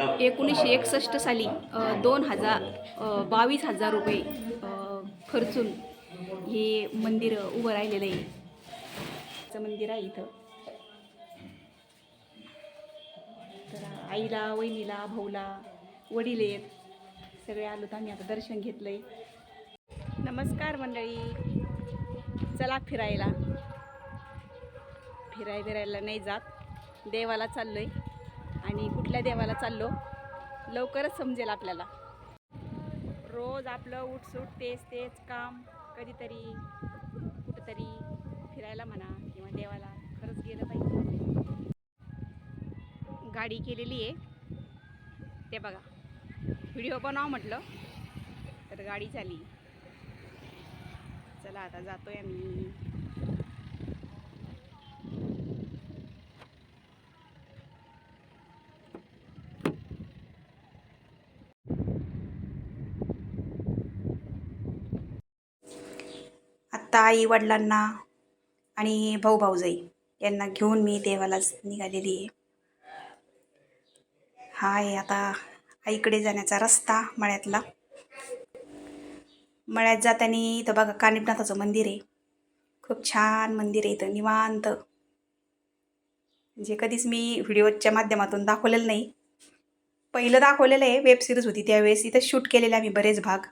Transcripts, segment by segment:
एकोणीसशे एकसष्ट साली दोन हजार बावीस हजार रुपये खर्चून हे मंदिर उभं राहिलेलं आहे. चं मंदिर आहे इथं. तर आईला वहिनीला भाऊला वडील आहेत. सगळे आलो तर आम्ही आता दर्शन घेतलंय. नमस्कार मंडळी. चला फिरायला. फिराय फिरायला नाही जात. देवाला चाललोय. आणि कुठल्या देवाला चाललो लवकरच समजेल आपल्याला. रोज आपलं उठसूट तेच तेच काम कधीतरी कुठंतरी फिरायला म्हणा किंवा देवाला खरंच गेलं पाहिजे. गाडी केलेली आहे. ते बघा. व्हिडिओ बनवा म्हटलं तर गाडी झाली चला आता जातोय आम्ही. आत्ता आई वडिलांना आणि भाऊ भाऊजाई यांना घेऊन मी देवालाच निघालेली आहे. हा आहे आता आईकडे जाण्याचा रस्ता मळ्यातला. मळ्यात जाताना इथं बघा कानिपनाथाचं मंदिर आहे. खूप छान मंदिर आहे इथं निवांत. जे कधीच मी व्हिडिओच्या माध्यमातून दाखवलेलं नाही. पहिलं दाखवलेलं आहे वेब सिरीज होती त्यावेळेस. इथं शूट केलेले आम्ही बरेच भाग.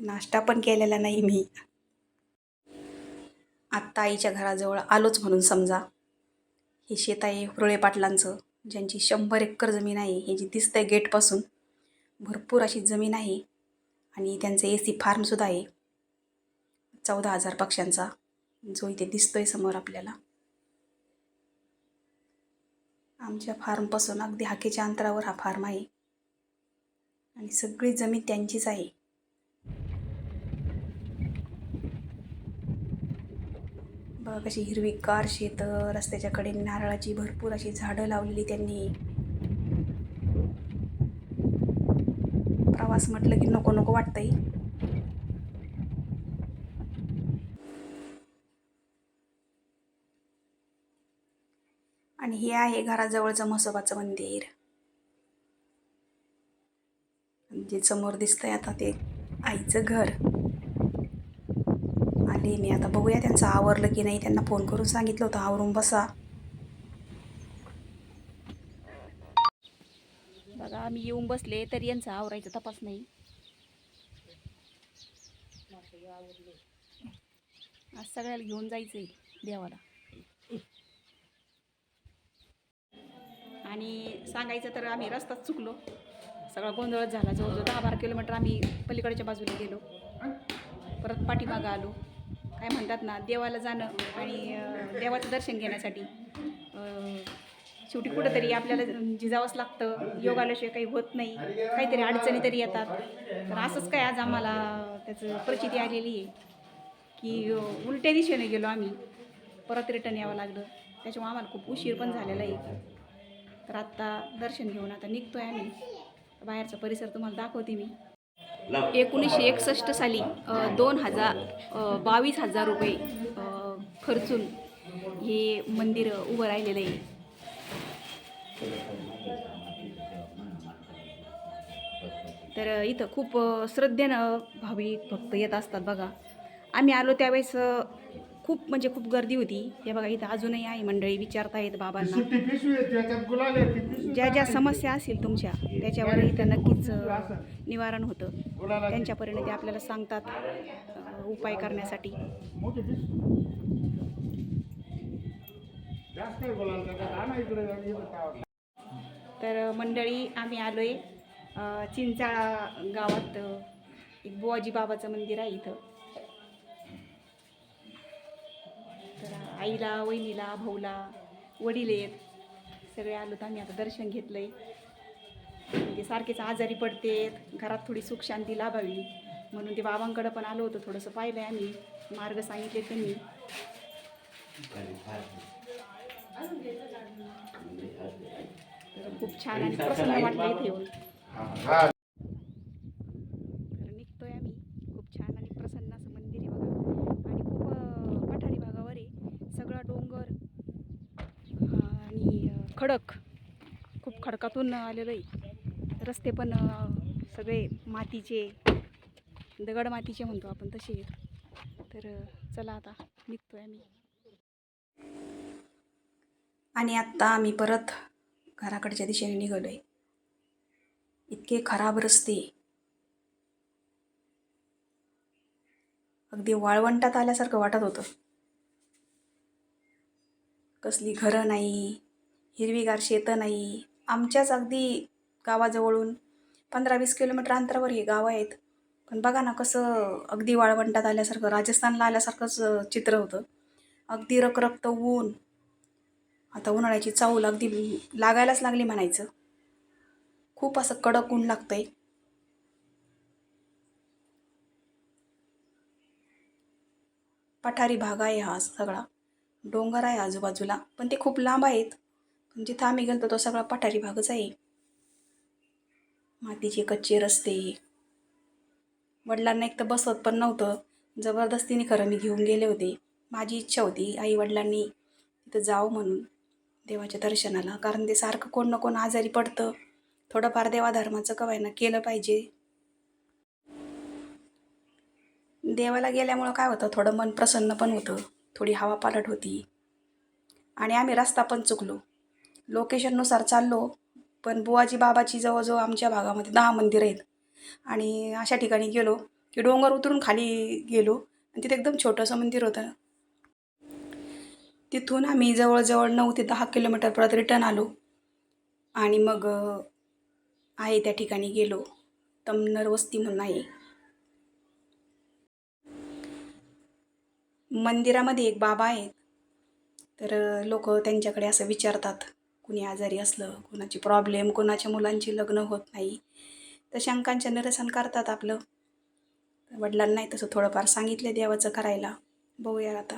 नाश्ता पण केलेला नाही मी. आत्ता आईच्या घराजवळ आलोच म्हणून समजा. हे शेत आहे हुरळे पाटलांचं ज्यांची शंभर एकर जमीन आहे हे जी दिसतंय गेटपासून भरपूर अशी जमीन आहे आणि त्यांचं ए सी फार्मसुद्धा आहे. चौदा हजार पक्ष्यांचा जो इथे दिसतोय समोर आपल्याला. आमच्या फार्मपासून अगदी हाकेच्या अंतरावर हा फार्म आहे. आणि सगळी जमीन त्यांचीच आहे. कशी हिरवीगार शेतं रस्त्याच्या कडे नारळाची भरपूर अशी झाडं लावलेली त्यांनी. प्रवास म्हटलं की नको नको वाटतंय. आणि हे आहे घराजवळचं म्हसोबाचं मंदिर. जे समोर दिसतंय आता ते आईचं घर. आले मी आता बघूया त्यांचं आवरलं की नाही. त्यांना फोन करून सांगितलं होतं आवरून बसा. बघा आम्ही येऊन बसले तरी यांचा आवरायचा तपास नाही. आज सगळ्याला घेऊन जायचंय देवाला. आणि सांगायचं तर आम्ही रस्ताच चुकलो. सगळा गोंधळच झाला. जवळजवळ दहा बारा किलोमीटर आम्ही पलीकडच्या बाजूला गेलो. परत पाठीमागं आलो. काय म्हणतात ना देवाला जाणं आणि देवाचं दर्शन घेण्यासाठी. शेवटी कुठंतरी आपल्याला म्हणजे जिजावंच लागतं. योगाल्याशिवाय काही होत नाही. काहीतरी अडचणी तरी येतात. तर असंच काय आज आम्हाला त्याचं प्रचिती आलेली आहे. की उलट्या दिशेने गेलो आम्ही. परत रिटर्न यावं लागलं. त्याच्यामुळे आम्हाला खूप उशीर पण झालेला आहे. तर आत्ता दर्शन घेऊन आता निघतो आहे आम्ही. बाहेरचा परिसर तुम्हाला दाखवते मी. एकोणीसशे एकसष्ट साली दोन हजार बावीस हजार रुपये खर्चून हे मंदिर उभं राहिलेलं आहे. तर इथं खूप श्रद्धेनं भाविक भक्त येत असतात बघा. आम्ही आलो त्यावेळेस खूप म्हणजे खूप गर्दी होती. हे बघा इथं अजूनही आहे मंडळी विचारता येत बाबांना ज्या ज्या समस्या असतील तुमच्या त्याच्यावर इथं नक्कीच निवारण होतं. त्यांच्यापर्यंत ते आपल्याला सांगतात उपाय करण्यासाठी. आहे तर मंडळी आम्ही आलो आहे चिंचाळा गावात एक बुवाजी बाबाचं मंदिर आहे इथं. तर आईला वहिनीला भाऊला वडील आहेत. सगळे आलो तर आम्ही आता दर्शन घेतलंय. म्हणजे सारखेच आजारी पडते घरात थोडी सुख शांती लाभावी. म्हणून ते बाबांकडं पण आलो होतो थोडंसं पाहिलं आहे आम्ही. मार्ग सांगितले त्यांनी. खूप छान आणि प्रसन्न वाटलं इथे येऊन. आम्ही. खूप छान आणि मंदिर आहे आणि खूप पठारी भागावर आहे. सगळा डोंगर आणि खडक. खूप खडकातून आलेलं आहे. रस्ते पण सगळे मातीचे दगड मातीचे म्हणतो आपण तसे आहेत. तर चला आता निघतोय आम्ही. आणि आत्ता आम्ही परत घराकडच्या दिशेने निघालो आहे इतके खराब रस्ते. अगदी वाळवंटात आल्यासारखं वाटत होतं. कसली घरं नाही हिरवीगार शेतं नाही आमच्याच अगदी गावाजवळून पंधरा वीस किलोमीटर अंतरावर हे गावं आहेत. पण बघा ना कसं अगदी वाळवंटात आल्यासारखं राजस्थानला आल्यासारखंच चित्र होतं. अगदी रकरक्त ऊन. आता उन्हाळ्याची चाऊल अगदी लागायलाच लागली म्हणायचं. खूप असं कडक ऊन लागतंय. पठारी भाग आहे हा सगळा. डोंगर आहे आजूबाजूला. पण ते खूप लांब आहेत. पण जिथं आम्ही गेलो तो सगळा पठारी भागच आहे. मातीचे कच्चे रस्ते. वडिलांना एक तर बसवत पण नव्हतं. जबरदस्तीने खरं मी घेऊन गेले होते. माझी इच्छा होती आई वडिलांनी तिथं जावं म्हणून. देवाच्या दर्शनाला. कारण ते सारखं कोण ना कोण आजारी पडतं. थोडंफार देवाधर्माचं कवायना केलं पाहिजे. देवाला गेल्यामुळं काय होतं थोडं मन प्रसन्न पण होतं. थोडी हवा पालट होती. आणि आम्ही रस्ता पण चुकलो. लोकेशननुसार चाललो. पण बुवाजी बाबाची जवळजवळ आमच्या भागामध्ये दहा मंदिरं आहेत. आणि अशा ठिकाणी गेलो की डोंगर उतरून खाली गेलो आणि तिथे एकदम छोटंसं मंदिर होतं. तिथून आम्ही जवळजवळ नऊ ते दहा किलोमीटर परत रिटर्न आलो. आणि मग आहे त्या ठिकाणी गेलो. तमनर वस्ती म्हणून आहे. मंदिरामध्ये एक बाबा आहेत. तर लोक त्यांच्याकडे असं विचारतात. कुणी आजारी असलं कुणाची प्रॉब्लेम कोणाच्या मुलांची लग्न होत नाही. तर शंकांचे निरसन करतात आपलं. वडिलांनाही तसं थोडंफार सांगितलं देवाचं करायला. बघूया आता.